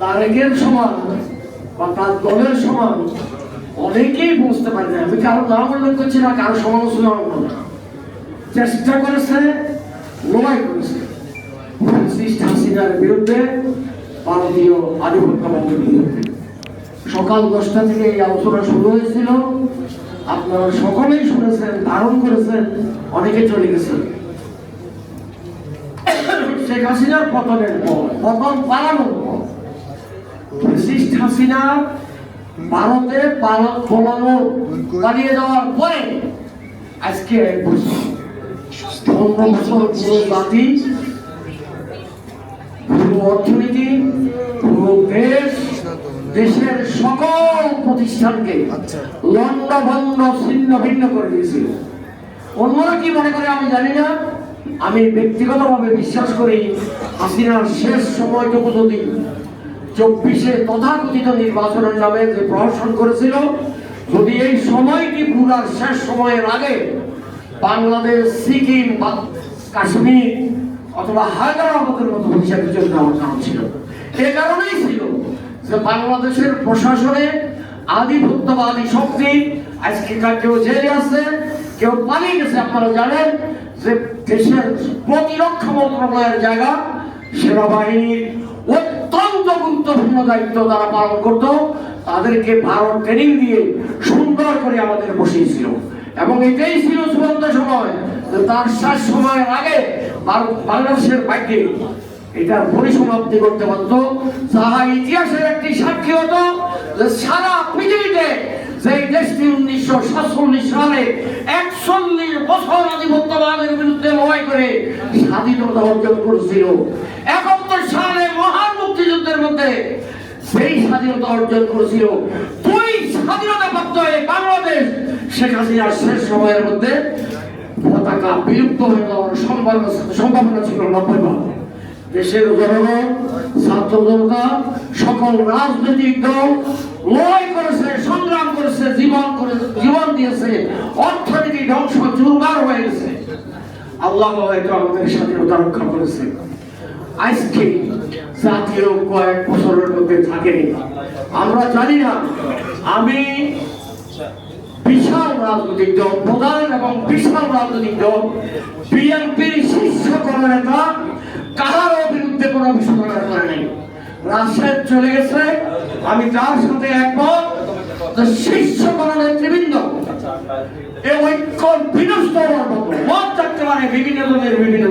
তারেকের সমান বা তার দলের সমান অনেকেই বুঝতে পারে না। আমি কারও নাম উল্লেখ করছি না, কারও সমালোচনা চেষ্টা করেছে করেছে। হাসিনার বিরুদ্ধে ভারতীয় বিরুদ্ধে। সকাল দশটা থেকে এই আলোচনা শুরু হয়েছিল। আপনারা সকলেই শুনেছেন, ধারণ করেছেন, অনেকে চলে গেছেন। শেখ হাসিনার পতনের পর, পতন পালানোর পর হাসিনা ভারতে পালিয়ে যাওয়ার পরে আজকে এক বছর পনেরো বছর পুরো জাতি পুরো অর্থনীতি পুরো দেশ দেশের সকল প্রতিষ্ঠানকে লন্ডভন্ড ছিন্ন ভিন্ন করে দিয়েছিল। অন্যরা কি মনে করে আমি জানি না। আমি ব্যক্তিগতভাবে বিশ্বাস করি হাসিনার শেষ সময়টুকু যদি চব্বিশে তথাকথিত নির্বাচনের নামে যে প্রহসন করেছিল, যদি এই সময়টি পুরার শেষ সময়ের আগে বাংলাদেশ, সিকিম বা কাশ্মীর অথবা হায়দ্রাবাদের মতো হিসাবে জন্য আমার কারণ ছিল। এ কারণেই ছিল যে বাংলাদেশের প্রশাসনে আধিপত্যবাদী শক্তি আজকে কেউ জেলে আছে, কেউ পালিয়ে গেছে, আপনারা জানেন যে দেশের প্রতিরক্ষা মন্ত্রণালয়ের জায়গা সেনাবাহিনীর অত্যন্ত গুরুত্বপূর্ণ দায়িত্ব তারা পালন করত। তাদেরকে ভারত ট্রেনিং দিয়ে সুন্দর করে আমাদের বসিয়েছিল। এবং এটাই ছিল চূড়ান্ত সময়। তার শেষ সময়ের আগে ভারত বাংলাদেশের ভাগ্যে এটার পরিসমাপ্তি করতে পারত। যাহা ইতিহাসের একটি সাক্ষী হতো যে সারা যে দেশটি উনিশশো সাতচল্লিশ সালে একচল্লিশ বছর আধিপত্যবাদের বিরুদ্ধে লড়াই করে স্বাধীনতা অর্জন করেছিল। একাত্তর সালে মহান মুক্তিযুদ্ধের মধ্যে সেই স্বাধীনতা অর্জন করেছিল। দুই স্বাধীনতা প্রাপ্ত হয়ে বাংলাদেশ শেখ হাসিনার শেষ সময়ের মধ্যে পতাকা বিলুপ্ত হয়ে যাওয়ার সম্ভাবনা ছিল নব্বই দেশের জনগণ, ছাত্র জনতা, সকল রাজনৈতিক দল লড়াই করেছে, সংগ্রাম করেছে, জীবন করে জীবন দিয়েছে। অর্থনীতি ধ্বংস, চুরমার হয়ে গেছে। আল্লাহ হয়তো আমাদের স্বাধীনতা রক্ষা করেছে। আজকে জাতীয় কয়েক বছরের মধ্যে থাকেনি। আমরা জানি না, আমি বিশাল রাজনৈতিক দল, প্রধান এবং বিশাল রাজনৈতিক দল, বিএনপির শীর্ষ কোনো নেতা কারোর বিরুদ্ধে কোনো বিস্ফোরণ করে নেই। রাজশাহী চলে গেছে। আমি তার সাথে একমত শীর্ষ নেতৃবৃন্দ ঐক্য বিনষ্ট হওয়ার মতো মত থাকতে পারে বিভিন্ন বিভিন্ন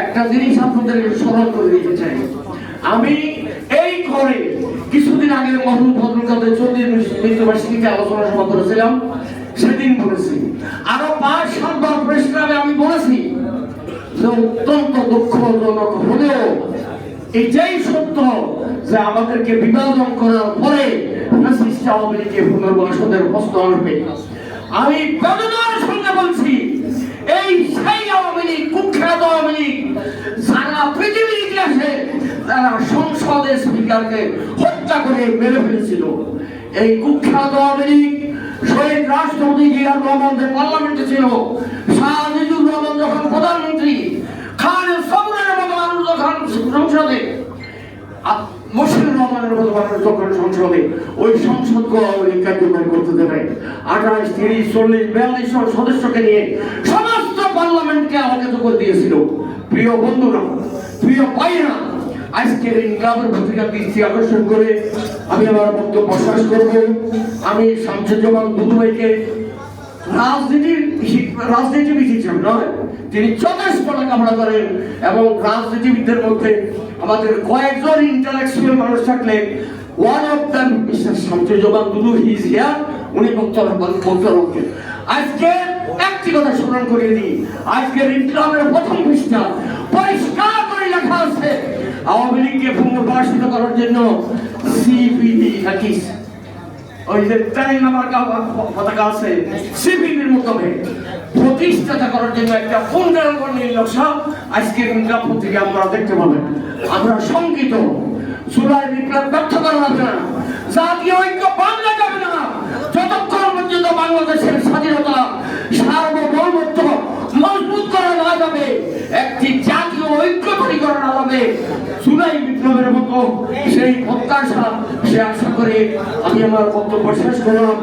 একটা জিনিস আপনাদের স্মরণ করে দিতে চাই। আমি এই ঘরে কিছুদিন আগে মহরুম ফজল কাদের চৌধুরী মৃত্যুবার্ষিকীতে আলোচনা সভা করেছিলাম, সেদিন বলেছি। আরও পাঁচ সাতবার আমি অত্যন্ত দুঃখজনক হলেও এটাই সত্য যে আমাদেরকে বিভাজন করার পরে লীগকে পুনর্বাসনের আনবে আমি বেদনার সঙ্গে বলছি, এই সেই আওয়ামী লীগ, কুখ্যাত আওয়ামী লীগ সারা পৃথিবীর ইতিহাসে তারা সংসদের স্পিকারকে হত্যা করে মেরে ফেলেছিল, এই কুখ্যাত আওয়ামী লীগ শহীদ রাষ্ট্রপতি জিয়াউর রহমান পার্লামেন্টে ছিল। শাহ আজিজুর রহমান যখন প্রধানমন্ত্রী খান সবরের মতো মানুষ যখন সংসদে। মুশফিকুর রহমানের মতো মানুষ যখন সংসদে ওই সংসদকে আওয়ামী লীগ কার্যকর করতে দেবে। আঠাশ, তিরিশ, চল্লিশ, বিয়াল্লিশ সদস্যকে নিয়ে সমস্ত পার্লামেন্টকে আলোকিত করে দিয়েছিল। প্রিয় বন্ধুরা, প্রিয় ভাইরা আজকের ক্লাবের পত্রিকা দৃষ্টি আকর্ষণ করে আমি আমার বক্তব্য শেষ করব। আমি শামসুজ্জামান দুদু ভাইকে রাজনীতির রাজনীতিবিদ হিসেবে নয়? তিনি যথেষ্ট লেখাপড়া করেন এবং রাজনীতিবিদদের মধ্যে আমাদের কয়েকজন ইন্টালেকচুয়াল মানুষ থাকলে one of them mister Shamsuzzaman Dudu he's here উনি বক্তব্য বক্তব্য আজকে একটি কথা স্মরণ করিয়ে দিই। আজকের ইসলামের প্রথম পৃষ্ঠা পরিষ্কার করে লেখা আছে। আওয়ামী লীগকে পুনর্বাসিত করার জন্য সিপিডি হাকিস ওই যে নাম্বার পতাকা আছে সিপিবির প্রতিষ্ঠাতা করার জন্য একটা আজকের বিজ্ঞাপন থেকে আমরা দেখতে পাবেন। আমরা শঙ্কিত। জুলাই বিপ্লব ব্যর্থ করা না। জাতীয় ঐক্য বাংলা যাবে না। যতক্ষণ পর্যন্ত বাংলাদেশের স্বাধীনতা একটি জাতীয় ঐক্য তৈরি করা না যাবে জুলাই বিপ্লবের মতো সেই প্রত্যাশা সে আশা করে আমি আমার বক্তব্য শেষ করলাম।